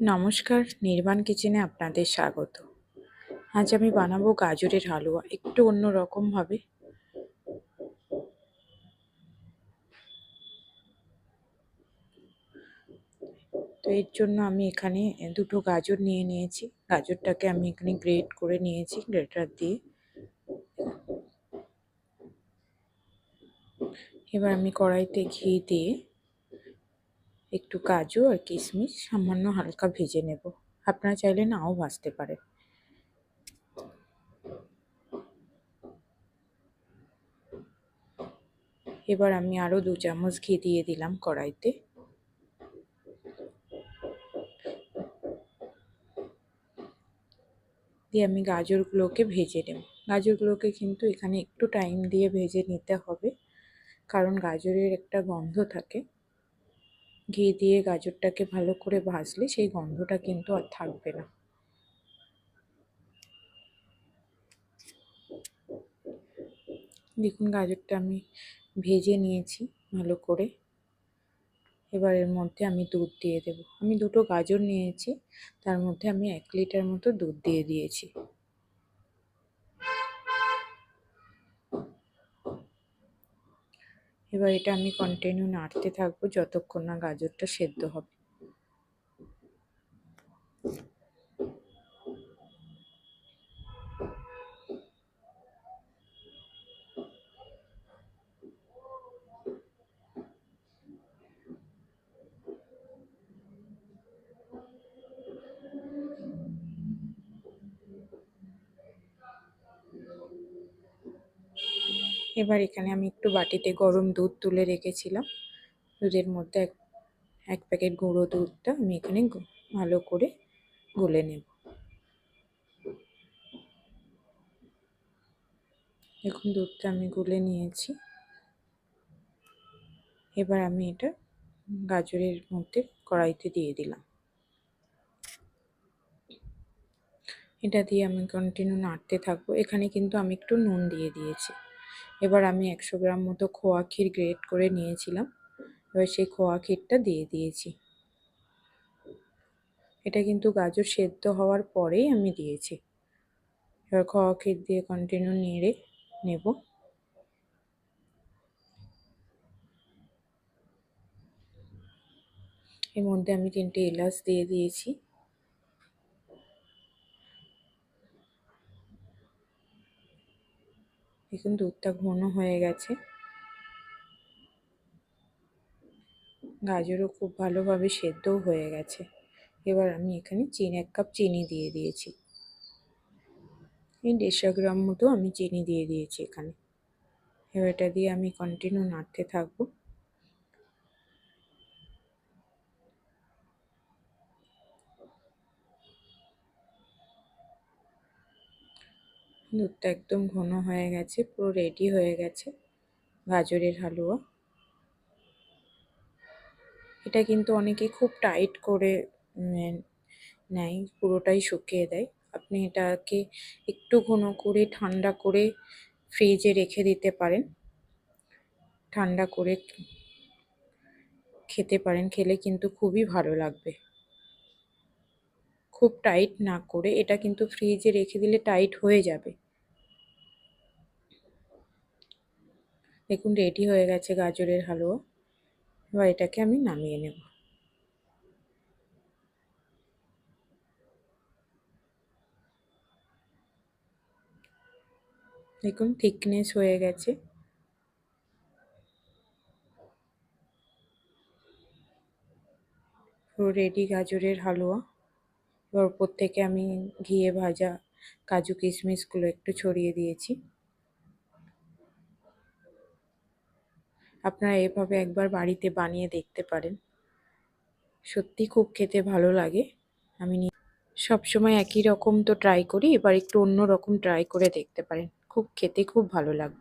নমস্কার, নির্বাণ কিচেনে আপনাদের স্বাগত। আজ আমি বানাবো গাজরের হালুয়া, একটু অন্য রকম ভাবে। তো এর জন্য আমি এখানে দুটো গাজর নিয়ে নিয়েছি। গাজরটাকে আমি এখানে গ্রেট করে নিয়েছি, গ্রেটার দিয়ে। এবার আমি কড়াইতে ঘি দিয়ে একটু কাজু আর কিশমিশ, সামান্য হালকা ভেজে নেব। আপনারা চাইলে নাও ভাজতে পারেন। এবার আমি আরও দু চামচ ঘি দিয়ে দিলাম কড়াইতে। দিয়ে আমি গাজরগুলোকে ভেজে নেব। গাজরগুলোকে কিন্তু এখানে একটু টাইম দিয়ে ভেজে নিতে হবে, কারণ গাজরের একটা গন্ধ থাকে। ঘি দিয়ে গাজরটাকে ভালো করে ভাজলে সেই গন্ধটা কিন্তু আর থাকবে না। দেখুন গাজরটা আমি ভেজে নিয়েছি ভালো করে। এবার এর মধ্যে আমি দুধ দিয়ে দেব। আমি দুটো গাজর নিয়েছি, তার মধ্যে আমি এক লিটার মতো দুধ দিয়ে দিয়েছি। এবার এটা আমি কন্টিনিউ নাড়তে থাকব যতক্ষণ না গাজরটা সেদ্ধ হবে। এবার এখানে আমি একটু বাটিতে গরম দুধ তুলে রেখেছিলাম। দুধের মধ্যে এক এক প্যাকেট গুঁড়ো দুধটা আমি এখানে ভালো করে গুলে নেব। এখন দুধটা আমি গুলে নিয়েছি। এবার আমি এটা গাজরের মধ্যে কড়াইতে দিয়ে দিলাম। এটা দিয়ে আমি কন্টিনিউ নাড়তে থাকব। এখানে কিন্তু আমি একটু নুন দিয়ে দিয়েছি। এবার আমি একশো গ্রাম মতো খোয়া ক্ষীর গ্রেট করে নিয়েছিলাম। এবার সেই খোয়া ক্ষীরটা দিয়ে দিয়েছি। এটা কিন্তু গাজর সেদ্ধ হওয়ার পরেই আমি দিয়েছি। এবার খোয়া ক্ষীর দিয়ে কন্টিনিউ নেড়ে নেব। এর মধ্যে আমি তিনটে এলাচ দিয়ে দিয়েছি। দেখুন দুধটা ঘন হয়ে গেছে। গাজরও খুব ভালোভাবে সেদ্ধও হয়ে গেছে। এবার আমি এখানে চিনি, এক কাপ চিনি দিয়ে দিয়েছি। এই দেড়শো গ্রাম মতো আমি চিনি দিয়ে দিয়েছি এখানে। এবার এটা দিয়ে আমি কন্টিনিউ নাড়তে থাকব। দুধটা একদম ঘন হয়ে গেছে, পুরো রেডি হয়ে গেছে। গাজরের হালুয়া। এটা কিন্তু অনেকে খুব টাইট করে নেয়, পুরোটাই শুকিয়ে দেয়। আপনি এটাকে একটু ঘন করে, ঠান্ডা করে ফ্রিজে রেখে দিতে পারেন। ঠান্ডা করে খেতে পারেন, খেলে কিন্তু খুবই ভালো লাগবে। খুব টাইট না করে এটা কিন্তু ফ্রিজে রেখে দিলে টাইট হয়ে যাবে। দেখুন, রেডি হয়ে গেছে গাজরের হালুয়া। এবার এটাকে আমি নামিয়ে নেব। দেখুন থিকনেস হয়ে গেছে। পুরো রেডি গাজরের হালুয়া। এবার ওপর থেকে আমি ঘিয়ে ভাজা কাজু কিশমিশগুলো একটু ছড়িয়ে দিয়েছি। আপনারা এভাবে একবার বাড়িতে বানিয়ে দেখতে পারেন। সত্যি খুব খেতে ভালো লাগে। আমি সব সময় একই রকম তো ট্রাই করি, এবার একটু অন্য রকম ট্রাই করে দেখতে পারেন। খুব খেতে খুব ভালো লাগবে